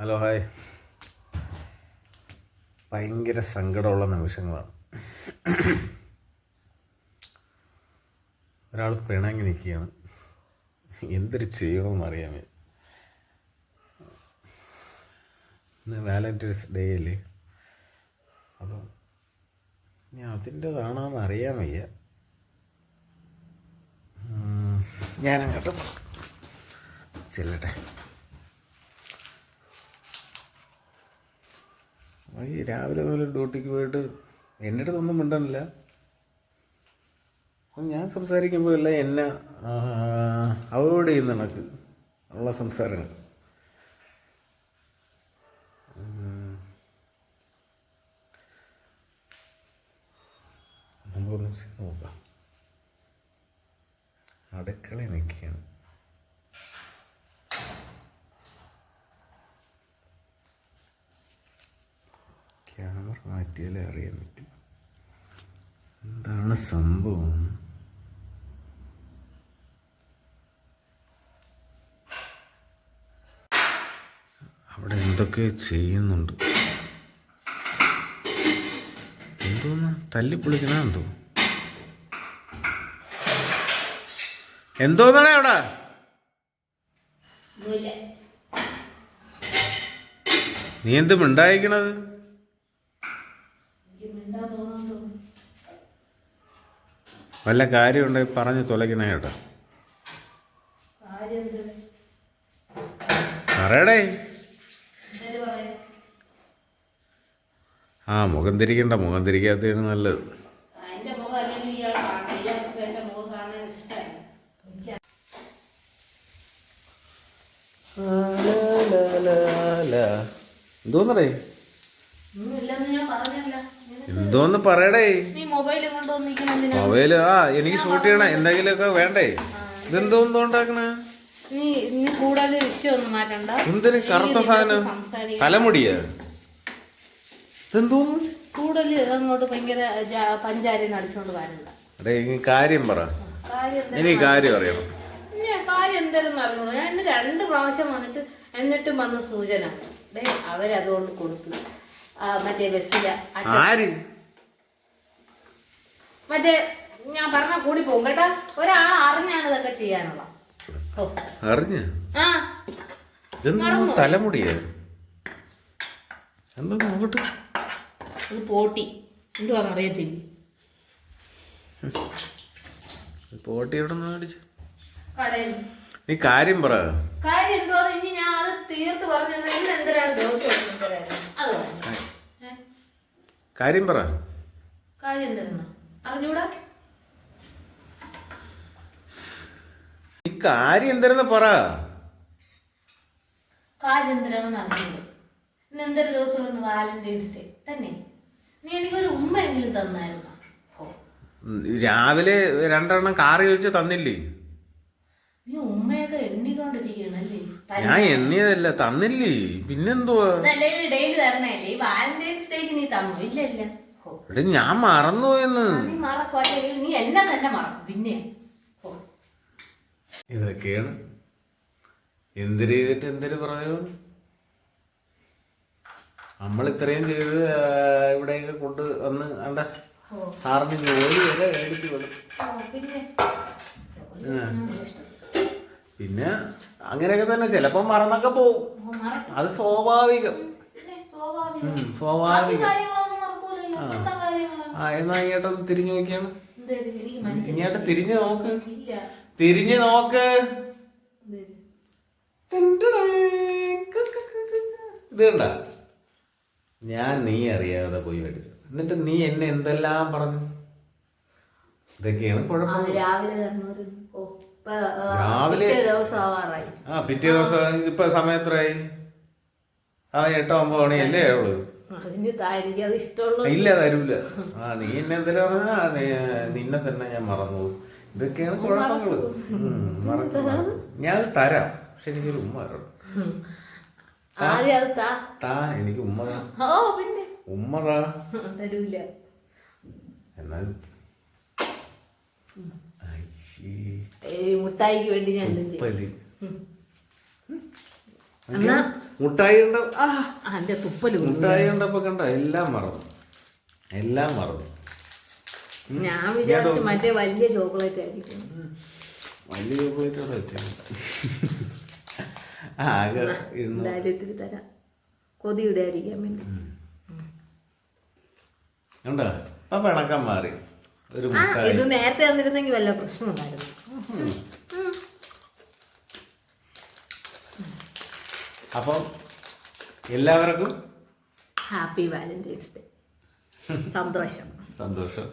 Hello hi ഭയങ്കര സങ്കടമുള്ള നിമിഷങ്ങളാണ്. ഒരാൾ പിണങ്ങി നിൽക്കുകയാണ്. എന്തൊരു ചെയ്യണമെന്ന് അറിയാൻ ഇന്ന് വാലന്റൈൻസ് ഡേ അല്ലേ? അപ്പം ഇനി അതിന്റെതാണെന്ന് അറിയാൻ വയ്യ. ഞാനങ്ങോട്ട് ചെല്ലട്ടെ. ഈ രാവിലെ മുതൽ ഡ്യൂട്ടിക്ക് പോയിട്ട് എന്റെ അടുത്തൊന്നും മിണ്ടണില്ല ഞാൻ സംസാരിക്കുമ്പോൾ എല്ലാം എന്നെ അവോയ്ഡ് ചെയ്യുന്ന കണക്ക് ഉള്ള സംസാരങ്ങൾ. നമുക്കൊന്ന് നോക്കാം. അടുക്കളയിൽ നിൽക്കുകയാണ്. മാറ്റിയാലേ അറിയാൻ പറ്റും. എന്താണ് സംഭവം? അവിടെ എന്തൊക്കെ ചെയ്യുന്നുണ്ട്? എന്തോന്ന്? തല്ലിപ്പൊളിക്കണ എന്തോ? എന്തോന്നാണ് അവിടെ? നീ എന്ത് മിണ്ടായിക്കണത്? വല്ല കാര്യമുണ്ടെങ്കിൽ പറഞ്ഞ് തുലയ്ക്കണേ കേട്ടോ? പറയടേ. ആ മുഖം തിരിക്കണ്ട. മുഖം തിരിക്കാത്തതാണ് നല്ലത്. ആ, എന്തോന്ന് പറയടേ? മൊബൈലും ആ എനിക്ക് ഷൂട്ട് ചെയ്യണ. എന്തെങ്കിലുമൊക്കെ വേണ്ടേ? ഉണ്ടാക്കണ? മാറ്റണ്ട. എന്തിന് കറുത്ത സാധനം. തലമുടിയ? കാര്യം പറ. എനിക്ക് കാര്യം അറിയണം. ഇനി കാര്യം എന്തായാലും അറിഞ്ഞോളൂ ഞാൻ രണ്ട് പ്രാവശ്യം വന്നിട്ട് എന്നിട്ടും വന്ന സൂചന. അവരതുകൊണ്ട് കൊടുത്തു. മറ്റേ ബസ്സിൽ ആര്? മറ്റേ ഞാൻ പറഞ്ഞ കൂടി പോകും കേട്ടാ. ഒരാൾ അറിഞ്ഞാണ് ഇതൊക്കെ ചെയ്യാനുള്ള. അറിഞ്ഞ? ആ. ഇതെന്തോ തലമുടിയ? എന്തോ നോക്കട്ടെ അത് പോട്ടി. അറിയത്തില്ല. പോട്ടി എവിടെ നിന്ന് മേടിച്ചു? നീ കാര്യം പറ. കാര്യം എന്തോ ഇനി ഞാൻ അത് തീർത്ത് പറഞ്ഞു ദിവസം എന്തരാണ് അത് പറഞ്ഞു. ഏ? കാര്യം പറ. കാര്യം അറിഞ്ഞൂടാ? ഈ കാര്യം പറ. കാര്യം എന്തിനാണെന്ന് അറിഞ്ഞൂടാ. ഇന്ന് എന്തൊരു ദിവസമായിരുന്നു വാലന്റൈൻസ് ഡേ. തന്നെ. നീ എനിക്കൊരു തന്നായിരുന്നു? ഓ രാവിലെ രണ്ടെണ്ണം കാറി വെച്ച് തന്നില്ലേ നീ ഉമ്മയൊക്കെ എണ്ണിക്കൊണ്ടിരിക്കണല്ലേ ഞാൻ എണ്ണിയതല്ല തന്നില്ലേ പിന്നെന്തുവാ അതല്ലെങ്കിൽ ഡെയിലി തരണല്ലേ ഈ വാലന്റൈൻസ് ഡേക്ക് നീ തന്നു എണ്ണിയതല്ല തന്നില്ലേ? പിന്നെന്തുവാ? ഇവിടെ ഞാൻ മറന്നുപോയെന്ന്. നീ മറക്കും അല്ലെങ്കിൽ നീ എന്നെ ഇതൊക്കെയാണ്. എന്ത് ചെയ്തിട്ട് എന്തൊരു പറയോ നമ്മൾ ഇത്രയും ചെയ്ത് ഇവിടെയൊക്കെ കൊണ്ട് വന്ന് അണ്ട സാറിന് ജോലി വരെ മേടിച്ചു വിടും. പിന്നെ അങ്ങനെയൊക്കെ തന്നെ ചിലപ്പോൾ മറന്നൊക്കെ പോവും. അത് സ്വാഭാവികം. സ്വാഭാവികം. ആ. എന്നാ ഇങ്ങോട്ടൊന്ന് തിരിഞ്ഞു നോക്കിയാണ് ഇങ്ങോട്ട് തിരിഞ്ഞു നോക്ക്. തിരിഞ്ഞു നോക്ക്. ഇത്? കണ്ട? ഞാൻ നീ അറിയാതെ പോയി മേടിച്ചു എന്നിട്ട് നീ എന്നെ എന്തെല്ലാം പറഞ്ഞു? ഇതൊക്കെയാണ് കുഴപ്പം. രാവിലെ രാവിലെ? ആ പിറ്റേ ദിവസം ഇപ്പൊ സമയം എത്രയായി ആ എട്ടോ ഒമ്പത് മണി അല്ലേ ഇഷ്ടമുള്ള ഇല്ല തരൂല. ആ നീ എന്നെ എന്തെങ്കിലും പറഞ്ഞാ? നിന്നെ തന്നെ ഞാൻ മറന്നു. ഇതൊക്കെയാണ് കുഴപ്പങ്ങൾ. ഞാൻ തരാം. പക്ഷെ എനിക്കൊരു ഉമ്മ തരണം. താ. എനിക്ക് ഉമ്മ ഉമ്മ തരൂല. എന്നാൽ വേണ്ടി ഞാൻ മുട്ടായി അതിന്റെ തുപ്പലും മുട്ടായി കണ്ട എല്ലാം മറന്നു. എല്ലാം മറന്നു. ഞാൻ വിചാരിച്ചു മറ്റേ വലിയ ചോക്ലേറ്റ് ആയിരിക്കും. വലിയ ചോക്ലേറ്റ് അവിടെ വെച്ചാൽ ആകെ തരാം. കൊതിയുടെ ആയിരിക്കാൻ വേണ്ടി. കണ്ടോ? അപ്പൊ പിണക്കം മാറി. ഒരു മുട്ടായി. ഇത് നേരത്തെ തന്നിരുന്നെങ്കിൽ വല്ല പ്രശ്നമുണ്ടായിരുന്നു? അപ്പം എല്ലാവർക്കും ഹാപ്പി വാലന്റൈൻസ് ഡേ. സന്തോഷം. സന്തോഷം.